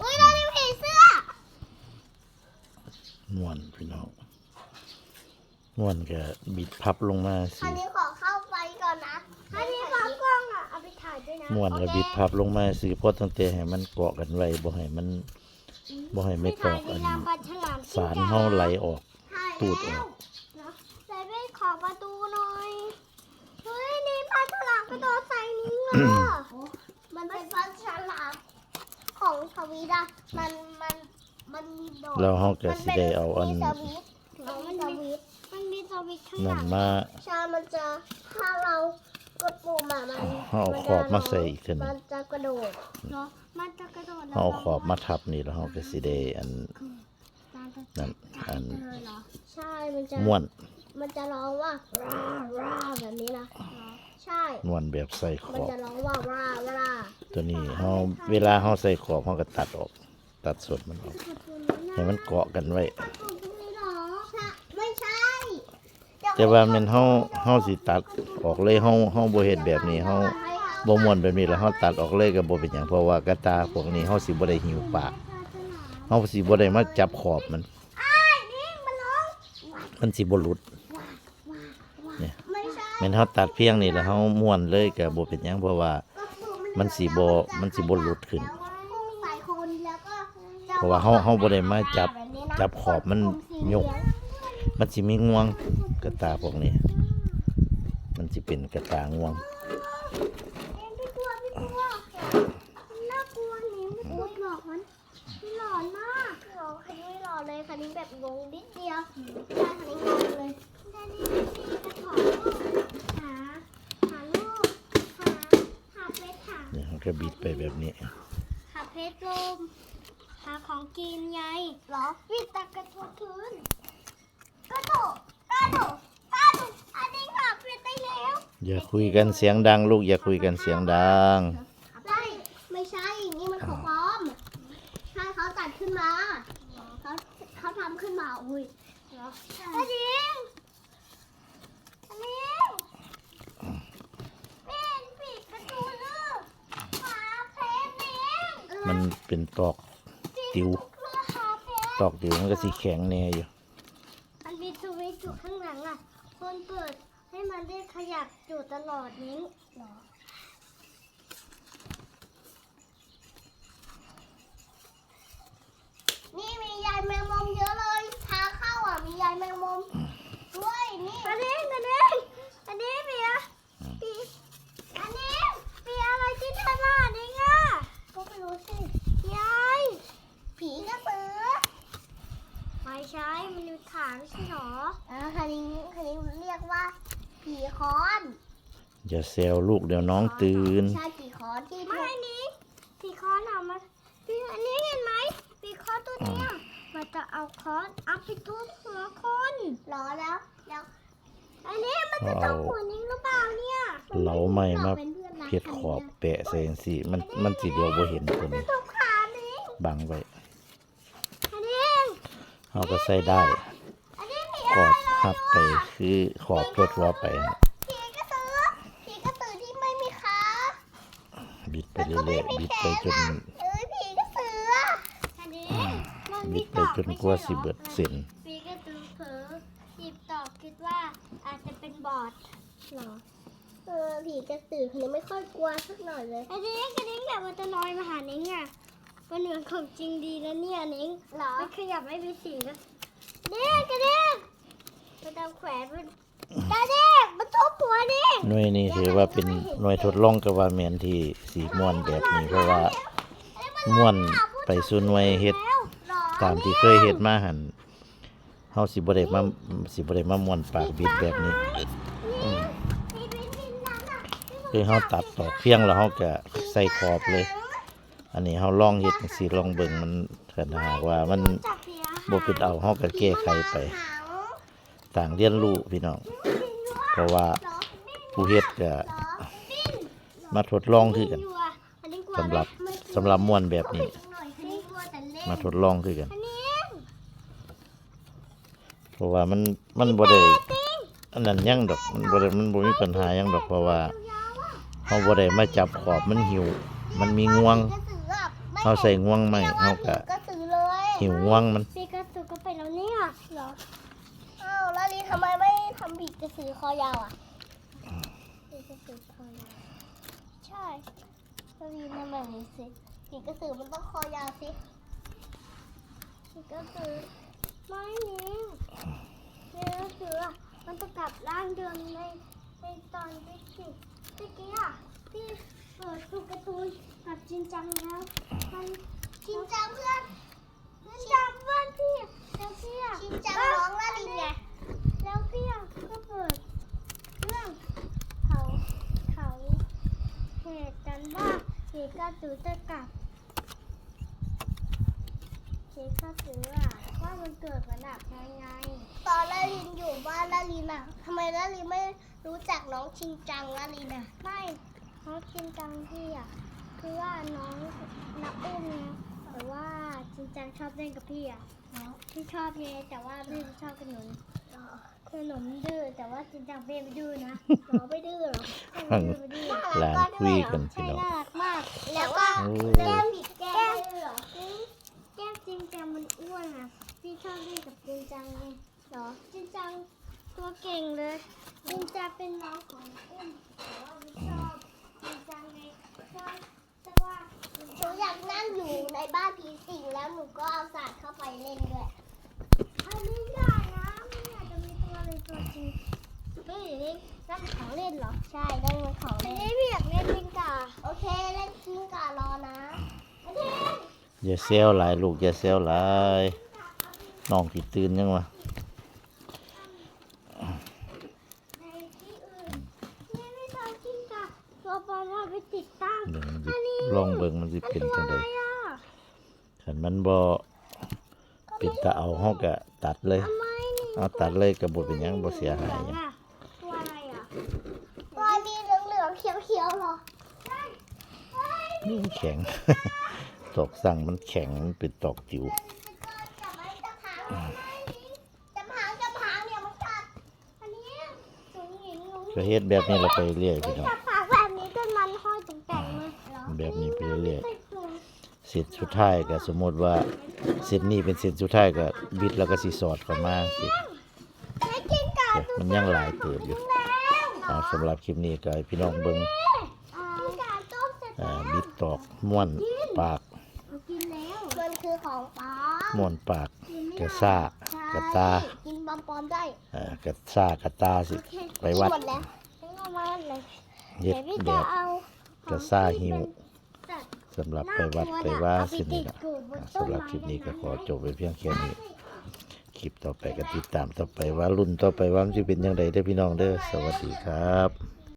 อุ้ยเรามีผีเสื้อม่วนพี่น้องม่วนก็บิดพับลงมาอัสินนี้ขอเข้าไปก่อนนะอันนี้ขอกล้องอะเอาไปถ่ายด้วยนะม่วนก็บิดพับลงมาสิเพราะตั้งแต่ให้มันเกาะกันไว้บ่ให้มันบ่ให้เม็ดดอกอันสารเฮาไหลออก ตูดออกเนาะใส่ไปขอประตูหน่อยเฮ้ยนี่ปลาฉลามกระโดดใส่นิ้งเลยอะมันเป็นปลาฉลาม ของทวีดอะมันมันมันมีโดดแล้วเฮาก็สิได้เอาอันมีสวิตช์มันมีสวิตช์มันมีสวิตช์ข้างหนั่ลันงมาใช่มันจะถ้าเรากดปุ่มอะมันเอาขอบมาใส่อีกทีหนึ่งมันจะกระโดดเนาะมันจะกระโดดแล้วเฮาเอาขอบมาทับนี่แล้วเฮาก็สิได้อันนั่นอันใช่มันจะม่วนมันจะร้องว่าร่าร่าแบบนี้นะ ใช่ม่วนแบบใส่ขมันอบ จะร้องว่าร่าร่าตัวนี้เฮาเวลาเฮาใส่ขอบเฮาก็ตัดออก ตัดส่วนมันออกให้มันเกาะกันไว้ไม่หรอใช่ไม่ใช่แต่ว่าแมันเฮาเฮาสิตัดออกเลยเฮาเฮาบ่เฮ็ดแบบนี้เฮาบ่ม่วนแบบนี้แล้วเฮาตัดออกเลยก็บ่เป็นหยังเพราะว่ากระตาพวกนี้เฮาสิบ่ได้หิวปากเฮาสิบ่ได้มาจับขอบมัน ไอ้นี่มันร้องมันสิบ่หลุดเนี่ยไม่ใช่แม่นเฮาตัดเพียงนี่แล้วเฮาม้วนเลยก็บ่เป็นหยังเพราะว่ามันสิบ่มันสิบ่หลุดขึ้น ใส่คนแล้วก็จเพราะว่าเฮาเฮาบ่ได้มาจับจับขอบมันยก มันสิมีงวงกระตาพวกนี้ มันสิเป็นกระตางวง เอ็มพี่กลัวพี่กลัวมันน่ากลัวนี่ไม่กลัวหลอกมันมันหลอนมากหลอนคันนี้ไม่หลอนเลยคันนี้แบบงงนิดเดียวใช่คันนี้งงเลยคันนี้พี่จะขอลูกหาหาลูกหาหาเพชรหา เนี่ยมัน ก็บิดไปแบบนี้ หาเพชรลมหาของกินไงเหรอวิตากระทุกคืนกระโดดกระโดดกระโดดอันนี้หาเพชรได้แล้วอย่าคุยกันเสียงดังลูกอย่าคุยกันเสียงดังไม่ไม่ใช่นี่มันของปลอมใช่เขาตัดขึ้นมาเขาเขาทำขึ้นมาอุ้ยอันนี้อันนี้เป็นปีกกระตูลูกหาเพชรนี่ มัน เป็นตอกติ๋วคือหาเพชรตอกเดียวมันก็สิแข็งแน่อยู่ มันมีสวิตช์อยู่ข้างหลังอะ คนเปิดให้มันได้ขยับอยู่ตลอดนี้เหรอนี่มียายแมงมุมเยอะเลยทางเข้าอะมียายแมงมุมด้วยนี่อันนี้อันนี้อันนี้เมียปีอันนี้มีอะไรที่เธอมาอันนี้อะก็ไม่รู้สิยาย ผีกระสือไม่ใช่มันมีขาไม่ใช่หรออ่าคันนี้คันนี้เรียกว่า ผีคอนอย่าแซวลูกเดี๋ยวน้องตื่น ใช่ผีคอนที่ไม่นี้ผีคอนเอามาผีอันนี้เห็นไหมผีคอนตัวเนี้ยมันจะเอาคอนเอาไปทุบหัวคนรอแล้วแล้วอันนี้มันจะต้องหัวนิ้งหรือเปล่าเนี่ยเราไม่มาเป็นพื่อนรักเพ็ดขอบแปะใส่จังซี่มันมันสิเดียวบ่เห็นตัวจะนี้ทุบขานิ้งบังไว้อันนี้ เฮาก็ใส่ได้อันนี้ผีขอะอไรบหับไปคือขอบทั่วๆไปผีกระสือผีกระสือที่ไม่มีขาบิดไปเรื่อยๆบิดไปจนเอ้ยผีกระสืออันนี้มันมีบิดไปจนกว่าสิเบิดเส้นปีกระตือเผลอหยิบตอบคิดว่าอาจจะเป็นบอดเหรอเออผีกระสือคนนี้ไม่ค่อยกลัวสักหน่อยเลย อันนี้กระนิ้งแบบมันจะลอยมาหานิ้งอะ มันเหมือนของจริงดีนะเนี่ยนิ้งเหรอมันขยับไม่มีสีนะเด็กกระเด็กมันต้องแขวนมันกระเด็กมันทุบหัวนี่หน่วยนี้ถือว่าเป็นหน่วยทดลองกับว่าแม่นที่สีม่วนแบบนี้เพราะว่าม่วนไปสู่หน่วยเฮ็ดแล้วเหรอตามที่เคยเฮ็ดมาหั่นเฮาสิบ่ได้มาสิบ่ได้มาม่วนปากบิดแบบนี้อืมมีบินบินนั่นน่ะคือเฮาตัดตอกเพียงแล้วเฮาก็ใส่ขอบเลย อันนี้เฮาลองเฮ็ดจังซี่ลองเบิ่งมันถ้าหากว่ามันบ่เป็นเอาเฮาก็แก้ไขไป ต่างเรียนรู้พี่น้องเพราะว่าผู้เฮ็ดก็มาทดลองคือกันสำหรับสำหรับม่วนแบบนี้ มาทดลองคือกัน เพราะว่ามันมันบ่ได้อันนั้นยังดอกมันบ่ได้มันบ่มีปัญหายังดอกเพราะว่าเฮาบ่ได้มาจับขอบมันหิว มันมีงวง เอาใส่ง่วงใหม่เรียกเอาว่ากะกระสือเลยหิวง่วงมันปีกระสือก็ไปแล้วเนี่ยเหรออ้าวแล้วลีทำไมไม่ทำปีกกระสือคอยาวอะปีกกระสือคอยาวใช่แล้วลีทำแบบนี้สิปีกกระสือมันต้องคอยาวสิปีกกระสือไม่นิ้งปีกกระสืออะมันจะกลับร่างเดิมในในตอนที่สิบเมื่อกี้อะที่ เปิดดูการ์ตูนกับจินจังแล้วมันจินจังเพื่อนชินจังเพื่อนพี่แล้วพี่อะชินจังน้องละลินไงแล้วพี่อะก็เปิดเครื่องเขาเขาเหตุกันว่าเหตุการณ์ตือจะกลับเหตุการณ์ตืออะว่ามันเกิดมาดับยังไง ตอนละลินอยู่บ้านละลินอะทำไมละลินไม่รู้จักน้องชินจังละลินอะไม่ น้องชินจังพี่อะคือว่าน้องนับอุ้มไงแต่ว่าจริงจังชอบเล่นกับพี่อะพี่ชอบเยแต่ว่าพี่ชอบกับหนูคือหนูไม่ดื้อแต่ว่าจริงจังพี่ไม่ดื้อนะหนูไม่ดื้อหรอกไม่ดื้อไม่ดื้อหลานคุยกันพี่ใช่น้องน่ารักมาก แล้วก็โอ้แก้มผิดแก้มเหรอแก้มจริงจังมันอ้วนอะพี่ชอบเล่นกับจริงจังไงเหรอจริงจังตัวเก่งเลยจริงจังเป็นน้องของอุ้มแต่ว่าไม่ชอบจริงจังไงชอบแต่ว่า หนูอยากนั่งอยู่ในบ้านผีสิง แล้วหนูก็เอาสาดเข้าไปเล่นด้วยอันนี้ได้นะมันอาจจะมีตัวอะไรตัวจริงเฮ้ยนี่นั่นของเล่นเหรอ ใช่นั่นเป็นของเล่นนี่พี่อยากเล่นพิงกาโอเคเล่นพิงการอนะโอเคอย่าเซลหลายลูกอย่าเซลหลายน้องสิตื่นยังวะในที่อื่นนี่ไม่ชอบพิงกาตัวปลอมเอาไปติดตั้งเดี๋ยวมันสิอันนี้ลองเบิ่งมันสิมันเป็นตัวจังอะได ไรอะคันมันบ่เป็นตาเอาเฮาก็ตัดเลยทำไมนี่เอาตัดเลยก็บ่เป็นหยังบ่เสียหายหยังตัวอะไรอะตัวมีเหลืองๆเขียวๆเหรอใช่เฮ้ยนี่แข็ง ตอกสั่งมันแข็งมันเป็นตอกจิ๋วจับไอ้จับหางมันไม่ดีจับหางจับหางเนี่ยมันกัดอันนี้สูงหญิงสูงหญิงก็เฮ็ดแบบนี้เราไปเรื่อยพี่น้องจับหางแบบนี้จนมันห้อยถึงแต่งเลยเหรอแบบนี้ไปเรื่อยใส่ถุงเสร็จสุดท้ายก็สมมติว่าเส้นนี้เป็นเส้นสุดท้ายก็บิดแล้วก็สิสอดเข้ามาสิไม่กินกัดมันยังหลายเติบอยู่แล้วเอาสำหรับคลิปนี้ก็ให้พี่น้องเบิ่งกินกัดต้มเสร็จอ่าแล้วบิดตอกม้วนปากกินแล้วมันคือของปลอมม้วนปากกระซ่ากระตากินปลอมๆได้อ่ากระซ่ากระตาสิไปวัดหมดแล้วไม่เอามาเลยเฮ็ดเดี๋ยวพี่แบจะบเอากระซ่าหิวจัด สำหรับไปวัดไปว่าสินี่ล่ะอ่าสำหรับคลิปนี้ก็ขอจบไปเพียงแค่นี้ คลิปต่อไปก็ติดตามต่อไปว่ารุ่นต่อไปว่ามันจะเป็นยังไงเด้อพี่น้องเด้อสวัสดีครับ